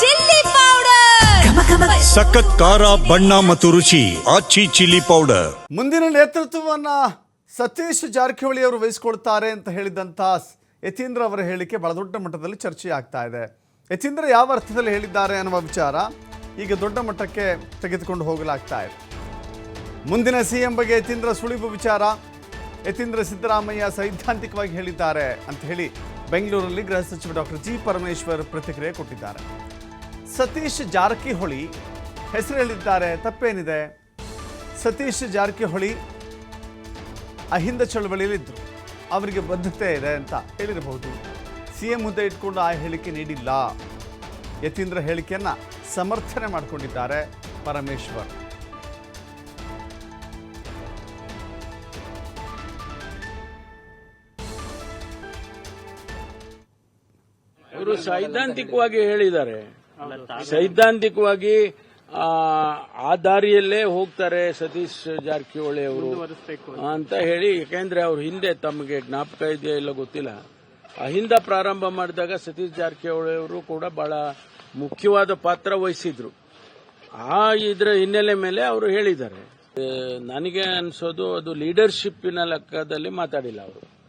Chilli powder. ಸಖತ್ ಖಾರ ಬಣ್ಣ ಮತ್ತು ರುಚಿ ಆಚಿ ಚಿಲ್ಲಿ ಪೌಡರ್. ಮುಂದಿನ ನೇತೃತ್ವವನ್ನ ಸತೀಶ್ ಜಾರಕಿಹೊಳಿ ಅವರು ವಹಿಸಿಕೊಳ್ತಾರೆ ಅಂತ ಹೇಳಿದಂತ ಯತೀಂದ್ರ ಅವರ ಹೇಳಿಕೆ ಬಹಳ ದೊಡ್ಡ ಮಟ್ಟದಲ್ಲಿ ಚರ್ಚೆ ಆಗ್ತಾ ಇದೆ. ಯತೀಂದ್ರ ಯಾವ ಅರ್ಥದಲ್ಲಿ ಹೇಳಿದ್ದಾರೆ ಅನ್ನುವ ವಿಚಾರ ಈಗ ದೊಡ್ಡ ಮಟ್ಟಕ್ಕೆ ತೆಗೆದುಕೊಂಡು ಹೋಗಲಾಗ್ತಾ ಇದೆ. ಮುಂದಿನ ಸಿಎಂ ಬಗ್ಗೆ ಯತೀಂದ್ರ ಸುಳಿವು ವಿಚಾರ ಯತೀಂದ್ರ ಸಿದ್ದರಾಮಯ್ಯ ಸೈದ್ಧಾಂತಿಕವಾಗಿ ಹೇಳಿದ್ದಾರೆ ಅಂತ ಹೇಳಿ ಬೆಂಗಳೂರಲ್ಲಿ ಗೃಹ ಸಚಿವ ಡಾಕ್ಟರ್ ಜಿ ಪರಮೇಶ್ವರ್ ಪ್ರತಿಕ್ರಿಯೆ ಕೊಟ್ಟಿದ್ದಾರೆ. ಸತೀಶ್ ಜಾರಕಿಹೊಳಿ ಹೆಸರು ಹೇಳಿದ್ದಾರೆ ತಪ್ಪೇನಿದೆ? ಸತೀಶ್ ಜಾರಕಿಹೊಳಿ ಅಹಿಂದ ಚಳವಳಿಯಲ್ಲಿದ್ದರು ಅವರಿಗೆ ಬದ್ಧತೆ ಇದೆ ಅಂತ ಹೇಳಿರಬಹುದು. ಸಿ ಎಂ ಹುದ್ದೆ ಇಟ್ಕೊಂಡು ಆ ಹೇಳಿಕೆ ನೀಡಿಲ್ಲ. ಯತೀಂದ್ರ ಹೇಳಿಕೆಯನ್ನು ಸಮರ್ಥನೆ ಮಾಡಿಕೊಂಡಿದ್ದಾರೆ ಪರಮೇಶ್ವರ್. ಅವರು ಸೈದ್ಧಾಂತಿಕವಾಗಿ ಹೇಳಿದ್ದಾರೆ. ಸೈದ್ಧಾಂತಿಕವಾಗಿ ಆ, ಆ ದಾರಿಯಲ್ಲೇ ಹೋಗ್ತಾರೆ ಸತೀಶ್ ಜಾರಕಿಹೊಳಿ ಅವರು ಅಂತ. ಹೇಳಿ ಯಾಕೆಂದ್ರೆ ಅವ್ರ ಹಿಂದೆ ತಮಗೆ ಜ್ಞಾಪಕ ಇದೆಯಾ ಇಲ್ಲ ಗೊತ್ತಿಲ್ಲ. ಅಹಿಂದ ಪ್ರಾರಂಭ ಮಾಡಿದಾಗ ಸತೀಶ್ ಜಾರಕಿಹೊಳಿ ಅವರು ಕೂಡ ಬಹಳ ಮುಖ್ಯವಾದ ಪಾತ್ರ ವಹಿಸಿದ್ರು. ಆ ಇದ್ರ ಹಿನ್ನೆಲೆ ಮೇಲೆ ಅವರು ಹೇಳಿದ್ದಾರೆ. ನನಗೆ ಅನ್ಸೋದು ಅದು ಲೀಡರ್ಶಿಪ್ಪಿನ ಲೆಕ್ಕದಲ್ಲಿ ಮಾತಾಡಿಲ್ಲ ಅವರು.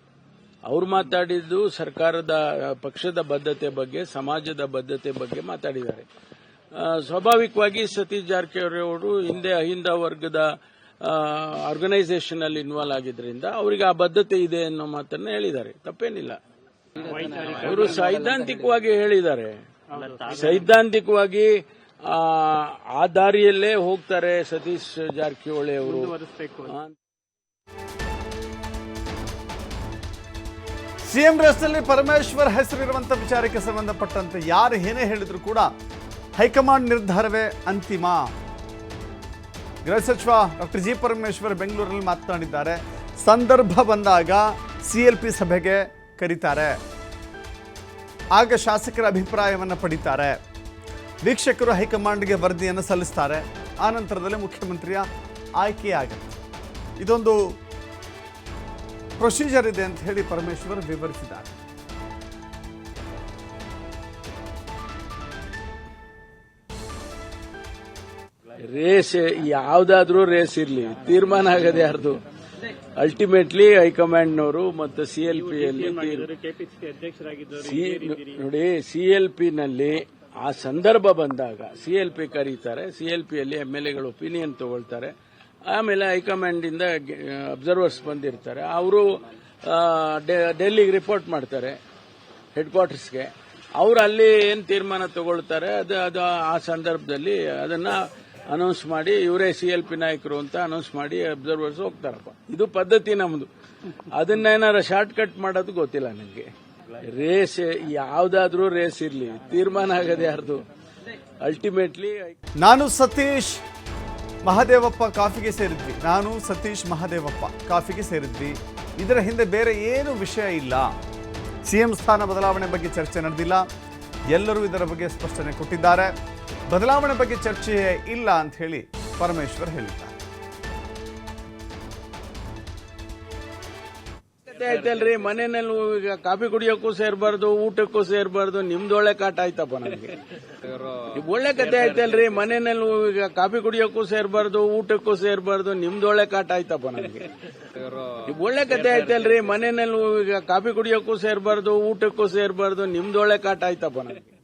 ಅವ್ರು ಮಾತಾಡಿದ್ದು ಸರ್ಕಾರದ ಪಕ್ಷದ ಬದ್ಧತೆ ಬಗ್ಗೆ ಸಮಾಜದ ಬದ್ಧತೆ ಬಗ್ಗೆ ಮಾತಾಡಿದ್ದಾರೆ. ಸ್ವಾಭಾವಿಕವಾಗಿ ಸತೀಶ್ ಜಾರಕಿಹೊಳಿ ಅವರು ಹಿಂದೆ ಅಹಿಂದ ವರ್ಗದ ಆರ್ಗನೈಸೇಷನ್ ಅಲ್ಲಿ ಇನ್ವಾಲ್ವ್ ಆಗಿದ್ರಿಂದ ಅವರಿಗೆ ಆ ಬದ್ಧತೆ ಇದೆ ಅನ್ನೋ ಮಾತನ್ನ ಹೇಳಿದ್ದಾರೆ. ತಪ್ಪೇನಿಲ್ಲ. ಅವರು ಸೈದ್ಧಾಂತಿಕವಾಗಿ ಹೇಳಿದ್ದಾರೆ. ಸೈದ್ಧಾಂತಿಕವಾಗಿ ಆ, ಆ ದಾರಿಯಲ್ಲೇ ಹೋಗ್ತಾರೆ ಸತೀಶ್ ಜಾರಕಿಹೊಳಿ ಅವರು ಸಿಎಂ ರೇಸ್ನಲ್ಲಿ ಪರಮೇಶ್ವರ್ ಹೆಸರಿರುವಂಥ ವಿಚಾರಕ್ಕೆ ಸಂಬಂಧಪಟ್ಟಂತೆ ಯಾರು ಏನೇ ಹೇಳಿದ್ರು ಕೂಡ ಹೈಕಮಾಂಡ್ ನಿರ್ಧಾರವೇ ಅಂತಿಮ. ಗೃಹ ಸಚಿವ ಡಾಕ್ಟರ್ ಜಿ ಪರಮೇಶ್ವರ್ ಬೆಂಗಳೂರಲ್ಲಿ ಮಾತನಾಡಿದ್ದಾರೆ. ಸಂದರ್ಭ ಬಂದಾಗ ಸಿ ಎಲ್ ಪಿ ಸಭೆಗೆ ಕರೀತಾರೆ. ಆಗ ಶಾಸಕರ ಅಭಿಪ್ರಾಯವನ್ನು ಪಡಿತಾರೆ. ವೀಕ್ಷಕರು ಹೈಕಮಾಂಡ್ಗೆ ವರದಿಯನ್ನು ಸಲ್ಲಿಸ್ತಾರೆ. ಆ ನಂತರದಲ್ಲಿ ಮುಖ್ಯಮಂತ್ರಿಯ ಆಯ್ಕೆಯಾಗುತ್ತೆ. ಇದೊಂದು ಪ್ರೊಸೀಜರ್ ಇದೆ ಅಂತ ಹೇಳಿ ಪರಮೇಶ್ವರ್ ವಿವರಿಸಿದ್ದಾರೆ. ರೇಸ್ ಯಾವ್ದಾದ್ರೂ ರೇಸ್ ಇರ್ಲಿ. ತೀರ್ಮಾನ ಆಗದೆ ಯಾರ್ದು? ಅಲ್ಟಿಮೇಟ್ಲಿ ಹೈಕಮಾಂಡ್ನವರು ಮತ್ತು ಸಿಎಲ್ಪಿ ಅಲ್ಲಿ ನೋಡಿ ಸಿಎಲ್ಪಿ ನಲ್ಲಿ ಆ ಸಂದರ್ಭ ಬಂದಾಗ ಸಿಎಲ್ಪಿ ಕರೀತಾರೆ. ಸಿಎಲ್ಪಿ ಅಲ್ಲಿ ಎಂ ಎಲ್ ಎಗಳು ಒಪಿನಿಯನ್ ತಗೊಳ್ತಾರೆ. ಆಮೇಲೆ ಹೈಕಮಾಂಡ್ ಇಂದ ಅಬ್ಸರ್ವರ್ಸ್ ಬಂದಿರ್ತಾರೆ. ಅವರು ಡೆಲ್ಲಿಗೆ ರಿಪೋರ್ಟ್ ಮಾಡ್ತಾರೆ ಹೆಡ್ ಕ್ವಾರ್ಟರ್ಸ್ಗೆ ಅವರು ಅಲ್ಲಿ ಏನು ತೀರ್ಮಾನ ತಗೊಳ್ತಾರೆ, ಅದು ಅದು ಆ ಸಂದರ್ಭದಲ್ಲಿ ಅದನ್ನ ಅನೌನ್ಸ್ ಮಾಡಿ, ಇವರೇ ಸಿ ಎಲ್ ಪಿ ನಾಯಕರು ಅಂತ ಅನೌನ್ಸ್ ಮಾಡಿ ಅಬ್ಸರ್ವರ್ಸ್ ಹೋಗ್ತಾರಪ್ಪ. ಇದು ಪದ್ಧತಿ ನಮ್ದು. ಅದನ್ನ ಏನಾರ ಶಾರ್ಟ್ ಕಟ್ ಮಾಡೋದು ಗೊತ್ತಿಲ್ಲ ನನಗೆ ರೇಸ್ ಯಾವ್ದಾದ್ರೂ ರೇಸ್ ಇರ್ಲಿ. ತೀರ್ಮಾನ ಆಗದೆ ಯಾರ್ದು? ಅಲ್ಟಿಮೇಟ್ಲಿ ನಾನು ಸತೀಶ್. ಮಹದೇವಪ್ಪ ಕಾಫಿಗೆ ಸೇರಿದ್ವಿ. ನಾನು, ಸತೀಶ್ ಮಹದೇವಪ್ಪ ಕಾಫಿಗೆ ಸೇರಿದ್ವಿ. ಇದರ ಹಿಂದೆ ಬೇರೆ ಏನು ವಿಷಯ ಇಲ್ಲ. ಸಿಎಂ ಸ್ಥಾನ ಬದಲಾವಣೆ ಬಗ್ಗೆ ಚರ್ಚೆ ನಡೆದಿಲ್ಲ. ಎಲ್ಲರೂ ಇದರ ಬಗ್ಗೆ ಸ್ಪಷ್ಟನೆ ಕೊಟ್ಟಿದ್ದಾರೆ. ಬದಲಾವಣೆ ಬಗ್ಗೆ ಚರ್ಚೆಯೇ ಇಲ್ಲ ಅಂತ ಹೇಳಿ ಪರಮೇಶ್ವರ್ ಹೇಳಿದ್ದಾರೆ. ಕತೆ ಆಯ್ತಲ್ರಿ ಮನೆಯಲ್ಲಿ ಈಗ ಕಾಫಿ ಕುಡಿಯೋಕ್ಕೂ ಸೇರ್ಬಾರ್ದು, ಊಟಕ್ಕೂ ಸೇರ್ಬಾರ್ದು, ನಿಮ್ದು ಒಳ್ಳೆ ಕಾಟ ಆಯ್ತಪ್ಪ ನನಗೆ ಒಳ್ಳೆ ಕತೆ ಆಯ್ತಲ್ರಿ, ಮನೆಯಲ್ಲಿ ಈಗ ಕಾಫಿ ಕುಡಿಯೋಕ್ಕೂ ಸೇರ್ಬಾರ್ದು, ಊಟಕ್ಕೂ ಸೇರ್ಬಾರ್ದು, ನಿಮ್ದು ಒಳ್ಳೆ ಕಾಟ ಆಯ್ತಪ್ಪ ನನಗೆ ಒಳ್ಳೆ ಕತೆ ಆಯ್ತಲ್ರಿ, ಮನೆಯಲ್ಲಿ ಈಗ ಕಾಫಿ ಕುಡಿಯೋಕ್ಕೂ ಸೇರ್ಬಾರ್ದು, ಊಟಕ್ಕೂ ಸೇರ್ಬಾರ್ದು, ನಿಮ್ದು ಒಳ್ಳೆ ಕಾಟ ಆಯ್ತಪ್ಪ ನನಗೆ